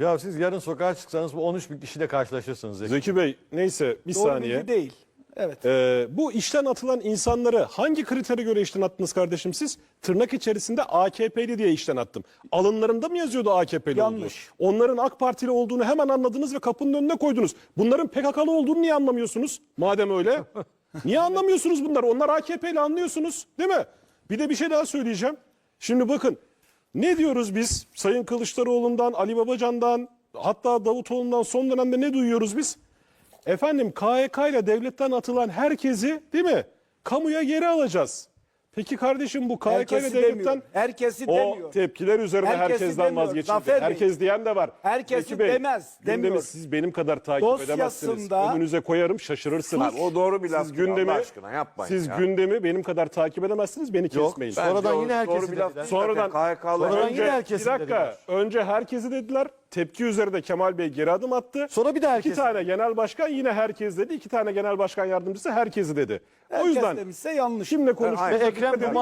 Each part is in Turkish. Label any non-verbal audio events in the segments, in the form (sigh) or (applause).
Ya siz yarın sokağa çıksanız bu 13 bin kişiyle karşılaşırsınız. Zeki. Zeki Bey neyse bir Doğru saniye. bilgi değil. Evet. Ee, bu işten atılan insanları hangi kritere göre işten attınız kardeşim siz? Tırnak içerisinde AKP'li diye işten attım. Alınlarında mı yazıyordu AKP'li? Yanlış. Onların AK Partili olduğunu hemen anladınız ve kapının önüne koydunuz. Bunların PKK'lı olduğunu niye anlamıyorsunuz? Madem öyle. (laughs) niye anlamıyorsunuz bunları? Onlar AKP'li anlıyorsunuz değil mi? Bir de bir şey daha söyleyeceğim. Şimdi bakın ne diyoruz biz Sayın Kılıçdaroğlu'ndan, Ali Babacan'dan hatta Davutoğlu'ndan son dönemde ne duyuyoruz biz? Efendim KHK ile devletten atılan herkesi değil mi? Kamuya geri alacağız. Peki kardeşim bu KHK ile Herkesi devletten demiyor. Herkesi o demiyor. tepkiler üzerine Herkesi herkesten demiyor. vazgeçildi. Zafer Bey. Herkes diyen de var. Herkesi Zeki Bey, demez, Gündemi demiyor. siz benim kadar takip edemezsiniz. Dosyasında- Önünüze koyarım şaşırırsınız. Abi o doğru bir laf Siz değil, gündemi, Allah aşkına yapmayın Siz ya. gündemi benim kadar takip edemezsiniz. Beni kesmeyin. Ben- Sonradan yine herkesi doğru bir laf dediler. değil. Sonradan, Zaten KHK'lı Sonradan önce, yine herkesi bir dakika, dediler. önce herkesi dediler. Tepki üzerinde Kemal Bey geri adım attı. Sonra bir de herkes İki tane genel başkan yine herkes dedi. İki tane genel başkan yardımcısı herkesi dedi. O Herkes yüzden demişse yanlış. Kimle konuştuğunuza Ve Ekrem da de-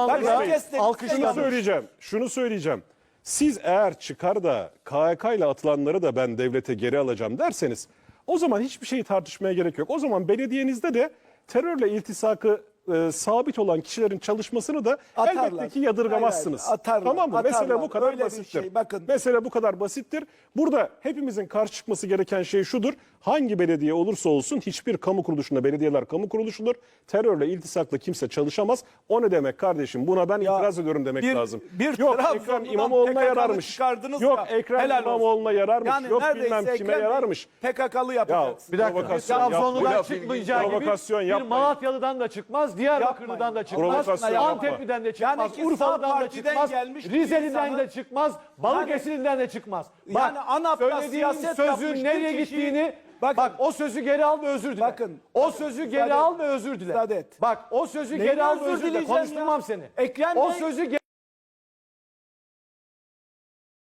alkışladı. Şunu söyleyeceğim. Şunu söyleyeceğim. Siz eğer çıkar da KHK ile atılanları da ben devlete geri alacağım derseniz o zaman hiçbir şeyi tartışmaya gerek yok. O zaman belediyenizde de terörle iltisakı e, sabit olan kişilerin çalışmasını da Atarlar. elbette ki yadırgamazsınız. Hayır, hayır, atarlar, tamam mı? Mesele atarlar. bu kadar Öyle basittir. şey, bakın. Mesele bu kadar basittir. Burada hepimizin karşı çıkması gereken şey şudur. Hangi belediye olursa olsun hiçbir kamu kuruluşunda belediyeler kamu kuruluşudur. Terörle iltisaklı kimse çalışamaz. O ne demek kardeşim? Buna ben itiraz ediyorum demek bir- lazım. bir Yok Ekrem İmamoğlu'na yararmış. Yok da Ekrem helal olsun. İmamoğlu'na yararmış. Yani Yok bilmem kime Ekrem yararmış. PKK'lı yapacaksın. Bir dakika. Provokasyon Trabzonlu'dan yapmayın. çıkmayacağı gibi bir. Malatya'dan da çıkmaz, Diyarbakır'dan da çıkmaz, Provokasyon yapma. Antepli'den de çıkmaz, Yani ki sağ Urfa'dan da partiden çıkmaz, gelmiş bir Rize'li'den insanı- de çıkmaz, Balıkesir'den de çıkmaz. Bak, Yani ANAP'ta söylediğin siyaset sözün bir nereye kişiyi- gittiğini Bakın. bak o sözü geri al ve özür dile. Bakın. O sözü geri al ve özür dile. Müsaade et. Bak o sözü geri al ve özür özür dile. dileyeceğim Konuşturmam seni. Ekrem o Bey- sözü geri